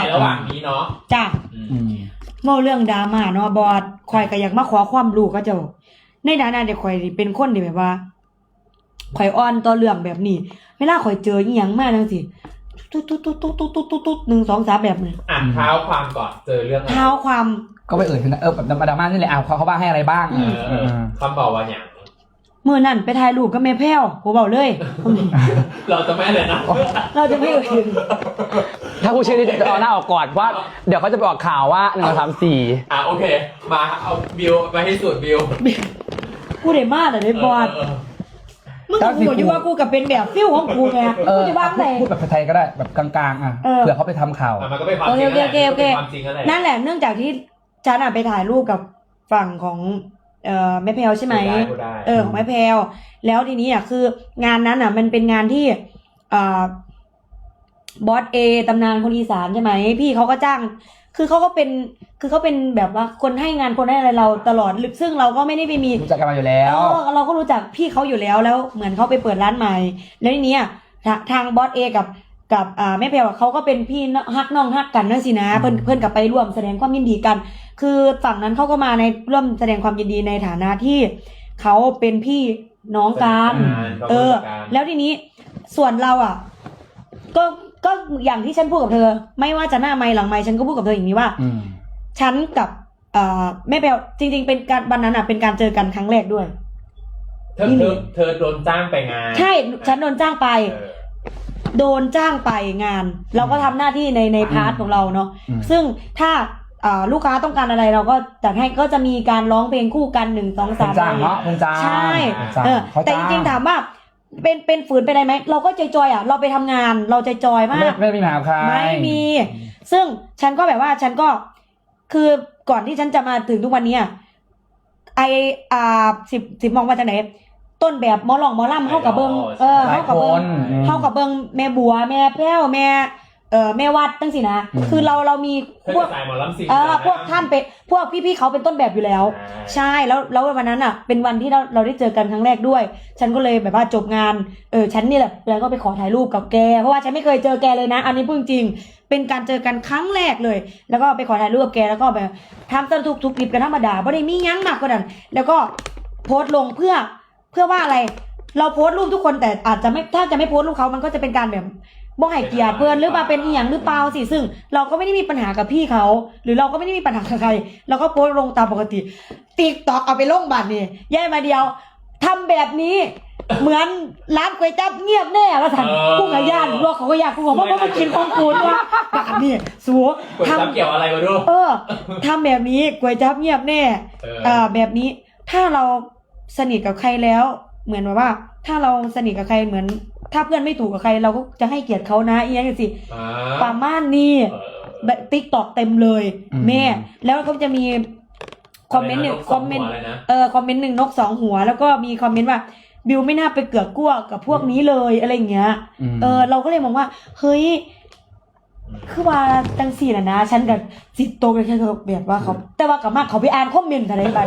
ในระหว่างนี้เนาะจ้ะอืมอืมเมาเรื่องดราม่าเนาะบอดข่อยก็อยากมาขอความรู้ก็เจ้า ในฐานะที่ข่อยนี่เป็นคนที่แบบว่าข่อยอ่อนต่อเรื่องแบบนี้เวลาข่อยเจออีหยังมาจังซี่ตุ๊ดตุ๊ดตุ๊ดตุ๊ดตุ๊ดตุ๊ดตุ๊ดหนึ่งสองสามแบบนี้อะเท้าความก่อนเจอเรื่องอะไรเท้าความ ก็ไปเอ่ยถึงนะเออแบบดราม่านี่แหละเอาเขาเขาบ้างให้อะไรบ้างเอเอออคำบอกว่าอย่าง มื้อนั้นไปถ่ายรูปกับแม่แพ้วผมบอกเลยเราจะไม่เลยนะ เราจะไม่เอ่ยถึงถ้าผู้ชื่อนี่จะเอาหน้าออกก่อนว่า เดี๋ยวเขาจะไปออกข่าวว่าหนึ่งสองสามสี่อะโอเค มาเอาบิวมาให้สุดบิวกูได้มาแต่ได้บอดเออมึงก็กูอยู่ว่ากูกับเป็นแบบฟิลของกูไงเอกูอจะว่าไงพูดแบบไทยๆก็ได้แบบกลางๆอะเออเผื่อเขาไปทำข่าวอะมันก็เป็นความโอจเคริงโอเคโอเคนั่นแหละเป็นความจริงนั่นแหละนั่นแหละเนื่องจากที่ฉันอะไปถ่ายรูปกับฝั่งของ เอ่อแม่แพลวใช่ไหมพูดด้พูดได้เออของแม่แพลวแล้วทีนี้อะคืองานนั้นอะ มันเป็นงานที่เอ่อบอสเอตำนานคนอีสานใช่ไหมพี่เขาก็จ้าง คือเขาก็เป็นคือเขาเป็นแบบว่าคนให้งานคนให้อะไรเราตลอดซึ่งเราก็ไม่ได้ไปมี รู้จักกันมาอยู่แล้ว เออเราก็รู้จักพี่เขาอยู่แล้วแล้วเหมือนเขาไปเปิดร้านใหม่ แล้วทีเนี้ยทาทางบอสเอกับกับอ่าแม่แพรวอะเขาก็เป็นพี่น้องฮักน้องฮักกันนั่นสินะ เพื่อนเพื่อนกลับไปร่วมแสดงความยินดีกัน คือฝั่งนั้นเขาก็มาในร่วมแสดงความยินดีในฐานะที่เขาเป็นพี่น้องกันเขาเอรู้อจักกันแล้วทีนี้ส่วนเราอะ ก็ก็อย่างที่ฉันพูดกับเธอ ไม่ว่าจะหน้าไม้หลังไม้ฉันก็พูดกับเธออย่างนี้ว่าอืมฉันกับเอ่อแม่แพลวจริง ๆ เป็นการวันนั้นอะเป็นการเจอกันครั้งแรกด้วยเธอเธอเธอโดนจ้างไปงาน ใช่ฉันโดนจ้างไปเออโดนจ้างไปงาน เราก็ทำหน้าที่ในในพาร์ทของเราเนาะอืมซึ่งถ้าอ่า ลูกค้าต้องการอะไรเราก็จัดให้ก็จะมีการร้องเพลงคู่กันหนึ่งสองคสางมจ้างเนาะคงจ้างใช่คงจ้างเออเขาแต่จจ้างริงๆถามว่าเป็นเป็นฝืนไปได้ไหมเราก็ใจจอยๆอะเราไปทำงานเราใจจอยๆมาไม่กไม่มีปัญหากับใครไม่มี ซึ่งฉันก็แบบว่าฉันก็คือก่อนที่ฉันจะมาถึงทุกวันเนี้ยไออ่าสิบสิบมองว่าจากไหนต้นแบบหมอลองหมอล่ำเข้ากับเบิงเออหลายเข้ากับคเบิงนอืมเข้ากับเบิงแม่บัว แม่แพ้วแม่ เอ่อแม่วัดตั้งสินะ อืม คือเราเรามีเธอพวกจะสายหมอลำซิงเออนะพวกท่านเป็นพวกพี่ๆเขาเป็นต้นแบบอยู่แล้ว ใช่แล้วแล้ววันนั้นอะ เป็นวันที่เราเราได้เจอกันครั้งแรกด้วย ฉันก็เลยแบบว่าจบงานเออฉันนี่แหละแล้วก็ไปขอถ่ายรูปกับแก เพราะว่าฉันไม่เคยเจอแกเลยนะ อันนี้พูดจริงเป็นการเจอกันครั้งแรกเลย แล้วก็ไปขอถ่ายรูปกับแกแล้วก็แบบทำสนุกทุกคลิปกันธรรมดาไม่ได้มีหยั้งมากกว่านั้นแล้วก็โพสต์ลงเพื่อเพื่อว่าอะไร เราโพสต์รูปทุกคนแต่อาจจะไม่ถ้าจะไม่โพสต์รูปเขามันก็จะเป็นการแบบ บ่ให้เกียรติเพื่อนหรือมาเป็นอีหยังหรือเปล่าสิซึ่ง เราก็ไม่ได้มีปัญหากับพี่เขา หรือเราก็ไม่ได้มีปัญหากับใครเราก็โพสต์ลงตามปกติติ๊กตอกเอาไปลงบัตรนี่แย่มาเดียวทำแบบนี้ เหมือนร้านก๋วยจั๊บเงียบแน่ว่าสันเออกูกับย่านรัวเขาก็อยากกูบอกว่ามันกินของกูด้วยบาทนี่สัวกดทจับเกี่ยวอะไรมาดูำเออทำแบบนี้ก๋วยจั๊บเงียบแน่เอออ่าแบบนี้ถ้าเราสนิทกับใครแล้ว เหมือนแบบว่า ถ้าเราสนิทกับใครเหมือน ถ้าเพื่อนไม่ถูกกับใครเราก็จะให้เกียรติเขานะอีกอย่างสิอ่าประมาณนี้เออแบบติ๊กตอกเต็มเลย อืม แม่ แล้วก็จะมีคอมเมนต์หนึ่งะไรนะคอมเมนต์หัวอะไรนะเออคอมเมนต์หนึ่งนกสองหัว แล้วก็มีคอมเมนต์ว่าบิวไม่น่าไปเกือกกลัวกับพวกนี้เลยอะไรอย่างเงี้ยมเออเราก็เลยมองว่า เฮ้ย คือว่าจังสี่นะนะ ฉันกับจิตโตกันแค่แบบว่าเขา แต่ว่ากับมากเขาไปอ่านคอมเมนต์อะไรไป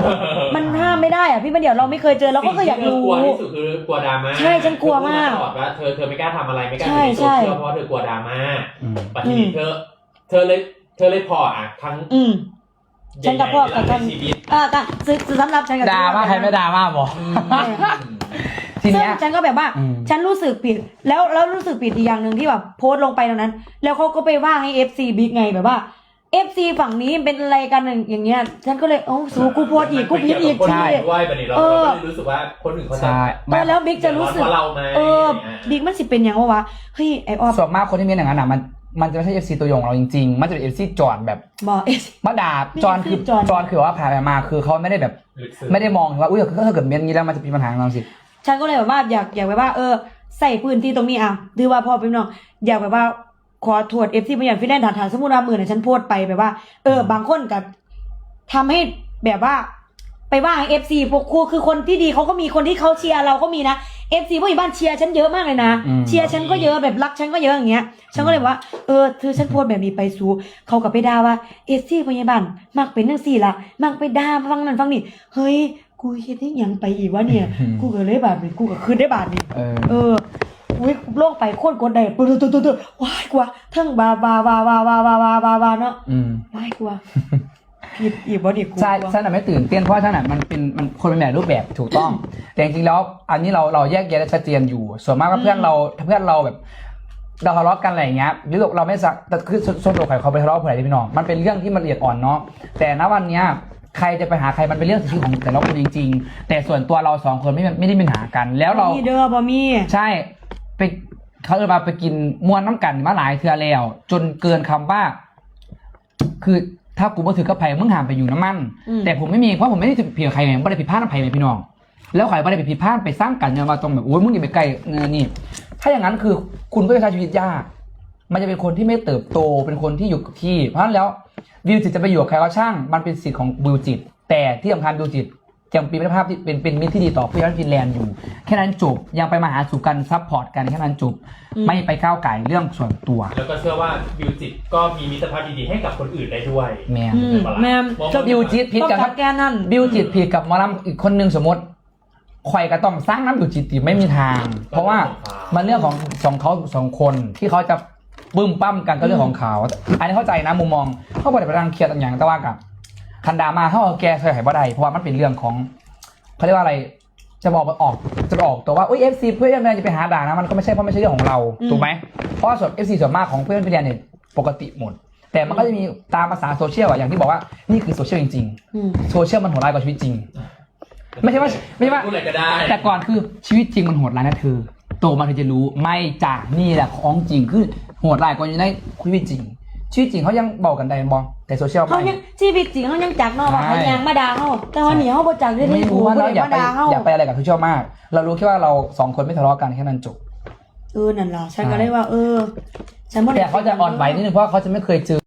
มันห้ามไม่ได้อะพี่มันเดี๋ยวเราไม่เคยเจอเราก็เคยอยากรู้ สิ่งที่เธอกลัวที่สุดคือกลัวดราม่าใช่ฉันกลัวมากเธอพูดตลอดว่าเธอเธอไม่กล้าทำอะไรไม่กล้าใช่อยู่ในโซใช่เชียลเพราะเธอกลัวดราม่าอืมปัจจุบันเธอ เธอเลยเธอเลยพออะทั้งอืม ฉันกับพ่อกับใหท่าญ่นๆในชีวิตอ่าก็ซื้อซื้อสำหรับฉันกับดราม่าใครไม่ดราม่าบอก อืม ทีซึ่งเนี้ย ฉันก็แบบว่า อืม ฉันรู้สึกผิด แล้วแล้วรู้สึกผิดอีกอย่างหนึ่งที่แบบโพสต์ลงไปตรงนั้น แล้วเขาก็ไปว่าให้ FC บิ๊กไงแบบว่า FC ฝั่งนี้เป็นอะไรกันอย่างเงี้ย ฉันก็เลยเอ้าสูกูโพสต์อีกกูผิดอีกคนทีอื่นด้วยประเด็นเราเออ เราก็เลยรู้สึกว่าคนอื่นเขาจะใช่เออแล้วบิ๊กจะรู้สึก เดือดร้อนเพราะเราไหมเอออะไรเงี้ย บิ๊กมันสิเป็นอย่างวะวะเฮ้ยไอออฟส่วนมากคนที่มีอย่างนั้นอะมันมันจะไม่ใช่เอฟซีตัวยงของเราจริงๆ มันจะเป็นเอฟซีจอดแบบบอกเอมาด่านี่จอนคือคือจอนจอนคือว่าผ่านไปมาคือเขาไม่ได้แบบ ลึกซึ้ง ไม่ได้มองว่าอุ้ยถ้าเกิดเมียนงี้แล้วมันจะมีปัญหาของเราสิ ฉันก็เลยแบบว่าอยากอยากแบบว่า เออใส่พื้นที่ตรงนี้อะดือว่าพอเป็นน้องอยากแบบว่าขอโทษเอฟซีพยานฟินแลนด์ฐานฐานสมมุติว่ามือเนี่ยฉันโพสต์ไปแบบว่า เออบางคนกับทำให้แบบว่า ไปว่าเอฟซีพวกครูคือคนที่ดีเขาก็มีคนที่เขาเชียร์เราก็มีนะเอฟซีพวกอีบ้านเชียร์ฉันเยอะมากเลยนะ อืม เชียร์ฉันก็เยอะแบบรักฉันก็เยอะอย่างเงี้ย ฉันก็เลยบอกว่าเออเธอฉันโพสต์แบบนี้ไปสู่เขากับไปด่าว่าเอฟซีพยาบาลมักเป็นจังสี่ล่ะมักไปด่าฟังนั่นฟังนี่เฮ้ย กูเฮ็ดได้หยังไปอีกวะเนี่ย กูก็เลยบาดนี่กูก็คืนได้บาดนี่เออ เอออุ้ยโลกไปโคตรกดได้ปุ๊บตุ๊ดตุ๊ดตุ๊ดว้ายกว่าทั้งบาบาบาบาบาบาบาบาบาเนาะอืมว้ายกว่าผิดอีกบ่ดิกูใช่กลัวฉันน่ะไม่ตื่นเต้นเพราะฉันน่ะมันเป็นมันคนเป็นแบบรูปแบบถูกต้อง แต่จริงๆแล้ว อันนี้เราเราแยกแยะได้ชัดเจนอยู่ ส่วนมากก็เพื่อนเราถ้าเพื่อนเราแบบเราทะเลาะกันอะไรอย่างเงี้ยหรือเราไม่สักแต่คือส่วนตัวใครเขาไปทะเลาะกับใครที่พี่น้องมันเป็นเรื่องที่มันละเอียดอ่อนเนาะแต่ณวันเนี้ย ใครจะไปหาใครมันเป็นเรื่องสิทธิของแต่ละคนจริง ๆ แต่ส่วนตัวเราสองคนไม่ไม่ได้มีปัญหากัน แล้วเรามีเด้อบ่มีใช่ไปเขาเออมาไปกินมวนน้ำกันมาหลายเทือแล้ว จนเกินคำว่า คือถ้ากูมาถือกับไผ่มึงหามไปอยู่น้ำมัน อืม แต่ผมไม่มีเพราะผมไม่ได้ผิดกับใครไงไม่ได้ผิดพลาดกับใครไงพี่น้อง แล้วใครไม่ได้ไปผิดพลาดไปสร้างกันเนี่ยมาตรงแบบโอ้ยมึงอย่าไปไกลเงินนี่ ถ้าอย่างนั้นคือคุณก็จะใช้ชีวิตยาก มันจะเป็นคนที่ไม่เติบโตเป็นคนที่อยู่กับที่ เพราะฉะนั้นแล้ววิวจิตจะไปอยู่กับใครก็ช่าง มันเป็นสิทธิ์ของวิวจิต แต่ที่สำคัญวิวจิตยังเป็นมิตรภาพที่เป็นเป็นมิตรที่ดีต่อผู้ย้อนฟินแลนด์อยู่แค่นั้นจบยังไปมาหาสู่กันซัพพอร์ตกันแค่นั้นจบอืมไม่ไปก้าวไก่เรื่องส่วนตัว แล้วก็เชื่อว่าบิวจิตก็มีมิตรภาพดีๆให้กับคนอื่นได้ด้วยแมนอืมแม่มบอกว่าก็บิวจิตผิดต้องกันคจัรัดบแกนั่น บิวจิตผิดกับหมอลำอีกคนนึงสมมติข่อยก็ต้องสร้างน้ำบิวจิตติไม่มีทาง เพราะว่ามันเรื่องของสองเขาสองคนที่เขาจะ บึ้มปั้มกันก็เรื่องของเขาอันนี้เข้าใจนะมุมมองเขาบอกแต่ไปรังเครียดอย่างแต่ว่ากับคันดรามาเขาเอาแกเคยหายบ่ได้เพราะว่ามันเป็นเรื่องของเขาเรียกว่าอะไรจะบอกว่าออกจะออกตัวว่าอุ้ยเอฟซีเพื่อนแม่จะไปหาด่านะมันก็ไม่ใช่เพราะไม่ใช่เรื่องของเราอืมถูกไหมเพราะว่าส่วนเอฟซีส่วนมากของเพื่อนพี่แดนเนี่ยปกติหมด แต่มันก็จะมีตามภาษาโซเชียลอะอย่างที่บอกว่านี่คือโซเชียลจริงๆอืมโซเชียลมันโหดร้ายกว่าชีวิตจริง ไม่ใช่ว่าไม่ใช่ว่าพูดอะไรก็ได้แต่ก่อนคือชีวิตจริงมันโหดร้ายนะเธอโตมาเธอจะรู้ไม่จ้ะนี่แหละของจริงคือโหดร้ายกว่าอยู่ในชีวิตจริงชีวิตจริงเขายังบอกกันได้บอแต่โซเชียลเขาไม่ยังชีวิตจริงเขายังจักเนาะว่าใช่เขายังมาด่าเขาแต่ว่าหนีเขาบ่จักได้ไม่ที่รู้ว่าเราอย่ามาไปด่าเขาอย่าไปอะไรกับโซเชียลมาก เรารู้แค่ว่าเราสองคนไม่ทะเลาะกันแค่นั้นจบเออนั่นล่ะฉันก็เลยว่า เออฉันบ่ได้แต่เขาจะอ่อนไหวนิดนึงเพราะว่าเขาจะไม่เคยเจอ